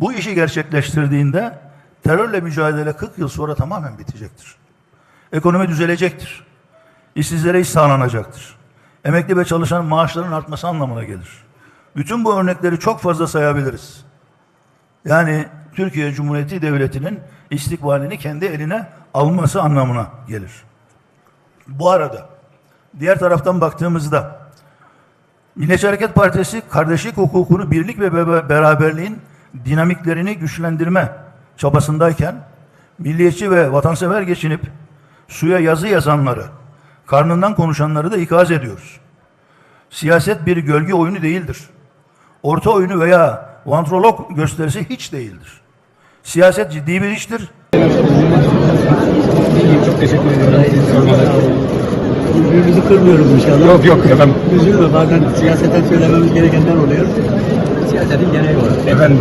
Bu işi gerçekleştirdiğinde terörle mücadele 40 yıl sonra tamamen bitecektir. Ekonomi düzelecektir. İşsizlere iş sağlanacaktır. Emekli ve çalışan maaşların artması anlamına gelir. Bütün bu örnekleri çok fazla sayabiliriz. Yani Türkiye Cumhuriyeti Devleti'nin istikbalini kendi eline alması anlamına gelir. Bu arada diğer taraftan baktığımızda Milliyetçi Hareket Partisi kardeşlik hukukunu, birlik ve be- beraberliğin dinamiklerini güçlendirme çabasındayken milliyetçi ve vatansever geçinip suya yazı yazanları, karnından konuşanları da ikaz ediyoruz. Siyaset bir gölge oyunu değildir. Orta oyunu veya vantrolog gösterisi hiç değildir. Siyaset ciddi bir iştir. Çok teşekkür ederim. Birbirimizi kırmıyoruz inşallah. Yok yok efendim. Üzülme bazen siyaseten söylememiz gerekenler oluyor. Siyasetin gereği var. Efendim